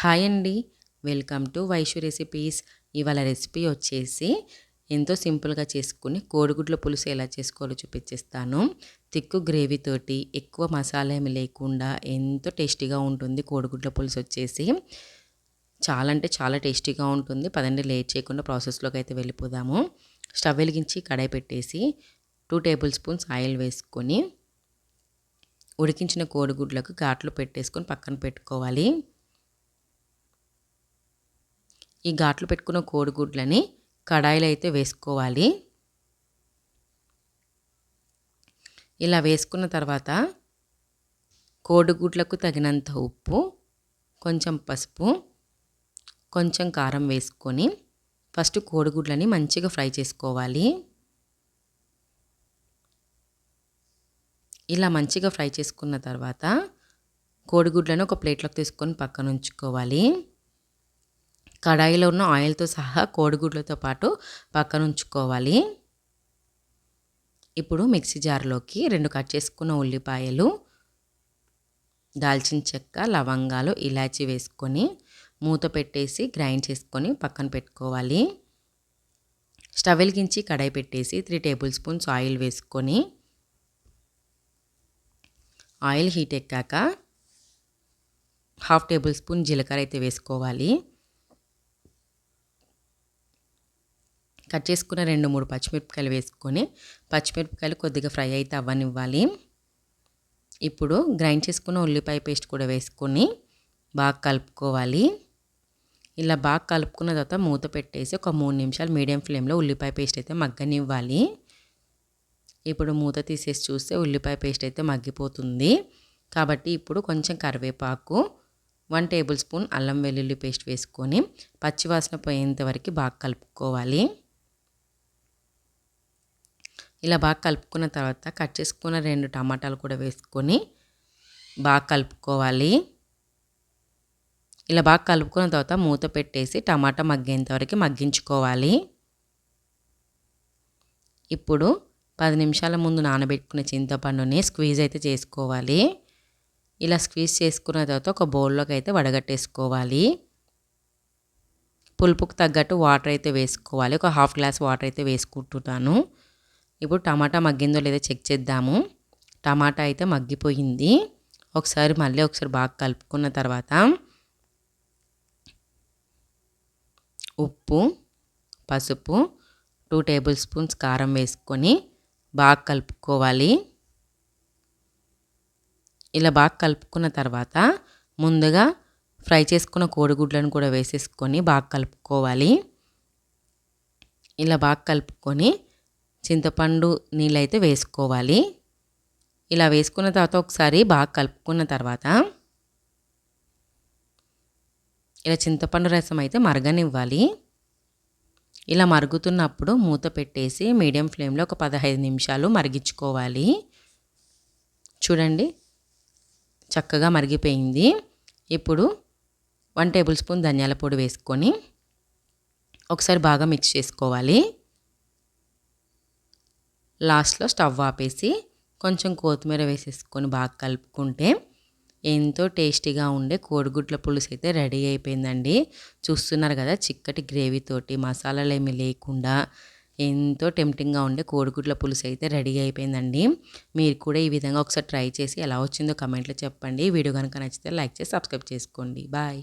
Hi అండి. Welcome to Vaishu recipes. ఇవాళ recipe వచ్చేసి ఎంతో సింపుల్గా చేసుకుని కోడిగుడ్ల పులుసు ఎలా చేసుకోవాలో చూపించేస్తాను. తిక్కు గ్రేవీతోటి ఎక్కువ మసాలా ఏమి లేకుండా ఎంతో టేస్టీగా ఉంటుంది కోడిగుడ్ల పులుసు వచ్చేసి. చాలా అంటే చాలా టేస్టీగా ఉంటుంది. పదండి లేట్ చేయకుండా ప్రాసెస్లోకి అయితే వెళ్ళిపోదాము. స్టవ్ వెలిగించి కడాయి పెట్టేసి టూ టేబుల్ స్పూన్స్ ఆయిల్ వేసుకొని ఉడికించిన కోడిగుడ్లకు ఘాట్లు పెట్టేసుకొని పక్కన పెట్టుకోవాలి. ఈ ఘాట్లు పెట్టుకున్న కోడిగుడ్లని కడాయిలో అయితే వేసుకోవాలి. ఇలా వేసుకున్న తర్వాత కోడిగుడ్లకు తగినంత ఉప్పు కొంచెం పసుపు కొంచెం కారం వేసుకొని ఫస్ట్ కోడిగుడ్లని మంచిగా ఫ్రై చేసుకోవాలి. ఇలా మంచిగా ఫ్రై చేసుకున్న తర్వాత కోడిగుడ్లను ఒక ప్లేట్లోకి తీసుకొని పక్కన ఉంచుకోవాలి. కడాయిలో ఉన్న ఆయిల్తో సహా కోడిగుడ్లతో పాటు పక్కన ఉంచుకోవాలి ఇప్పుడు మిక్సీ జార్లోకి రెండు కట్ చేసుకున్న ఉల్లిపాయలు దాల్చిన చెక్క లవంగాలు ఇలాచి వేసుకొని మూత పెట్టేసి గ్రైండ్ చేసుకొని పక్కన పెట్టుకోవాలి. స్టవ్ వెలిగించి కడాయి పెట్టేసి త్రీ టేబుల్ స్పూన్స్ ఆయిల్ వేసుకొని ఆయిల్ హీట్ ఎక్కాక హాఫ్ టేబుల్ స్పూన్ జీలకర్ర అయితే వేసుకోవాలి. కట్ చేసుకున్న రెండు మూడు పచ్చిమిరపకాయలు వేసుకొని పచ్చిమిరపకాయలు కొద్దిగా ఫ్రై అయితే అవ్వనివ్వాలి. ఇప్పుడు గ్రైండ్ చేసుకున్న ఉల్లిపాయ పేస్ట్ కూడా వేసుకొని బాగా కలుపుకోవాలి. ఇలా బాగా కలుపుకున్న తర్వాత మూత పెట్టేసి ఒక మూడు నిమిషాలు మీడియం ఫ్లేమ్లో ఉల్లిపాయ పేస్ట్ అయితే మగ్గనివ్వాలి. ఇప్పుడు మూత తీసేసి చూస్తే ఉల్లిపాయ పేస్ట్ అయితే మగ్గిపోతుంది. కాబట్టి ఇప్పుడు కొంచెం కరివేపాకు వన్ టేబుల్ స్పూన్ అల్లం వెల్లుల్లి పేస్ట్ వేసుకొని పచ్చివాసన పోయేంత వరకు బాగా కలుపుకోవాలి. ఇలా బాగా కలుపుకున్న తర్వాత కట్ చేసుకున్న రెండు టమాటాలు కూడా వేసుకొని బాగా కలుపుకోవాలి. ఇలా బాగా కలుపుకున్న తర్వాత మూత పెట్టేసి టమాటా మగ్గేంత వరకు మగ్గించుకోవాలి. ఇప్పుడు పది నిమిషాల ముందు నానబెట్టుకున్న చింతపండుని స్క్వీజ్ అయితే చేసుకోవాలి. ఇలా స్క్వీజ్ చేసుకున్న తర్వాత ఒక బౌల్లోకి అయితే వడగట్టేసుకోవాలి. పులుపుకు తగ్గట్టు వాటర్ అయితే వేసుకోవాలి. ఒక హాఫ్ గ్లాస్ వాటర్ అయితే వేసుకుంటున్నాను. ఇప్పుడు టమాటా మగ్గిందో లేదో చెక్ చేద్దాము. టమాటా అయితే మగ్గిపోయింది. ఒకసారి మళ్ళీ ఒకసారి బాగా కలుపుకున్న తర్వాత ఉప్పు పసుపు టూ టేబుల్ స్పూన్స్ కారం వేసుకొని బాగా కలుపుకోవాలి. ఇలా బాగా కలుపుకున్న తర్వాత ముందుగా ఫ్రై చేసుకున్న కోడిగుడ్లను కూడా వేసేసుకొని బాగా కలుపుకోవాలి. ఇలా బాగా కలుపుకొని చింతపండు నీళ్ళైతే వేసుకోవాలి. ఇలా వేసుకున్న తర్వాత ఒకసారి బాగా కలుపుకున్న తర్వాత ఇలా చింతపండు రసం అయితే మరగనివ్వాలి. ఇలా మరుగుతున్నప్పుడు మూత పెట్టేసి మీడియం ఫ్లేమ్లో ఒక పదహైదు నిమిషాలు మరిగించుకోవాలి. చూడండి చక్కగా మరిగిపోయింది. ఇప్పుడు వన్ టేబుల్ స్పూన్ ధనియాల పొడి వేసుకొని ఒకసారి బాగా మిక్స్ చేసుకోవాలి. లాస్ట్లో స్టవ్ ఆపేసి కొంచెం కొత్తిమీర వేసేసుకొని బాగా కలుపుకుంటే ఎంతో టేస్టీగా ఉండే కోడిగుడ్ల పులుసు అయితే రెడీ అయిపోయిందండి. చూస్తున్నారు కదా చిక్కటి గ్రేవీతోటి మసాలాలు ఏమీ లేకుండా ఎంతో టెంప్టింగ్గా ఉండే కోడిగుడ్ల పులుసు అయితే రెడీ అయిపోయిందండి. మీరు కూడా ఈ విధంగా ఒకసారి ట్రై చేసి ఎలా వచ్చిందో కమెంట్లో చెప్పండి. వీడియో కనుక నచ్చితే లైక్ చేసి సబ్స్క్రైబ్ చేసుకోండి. బాయ్.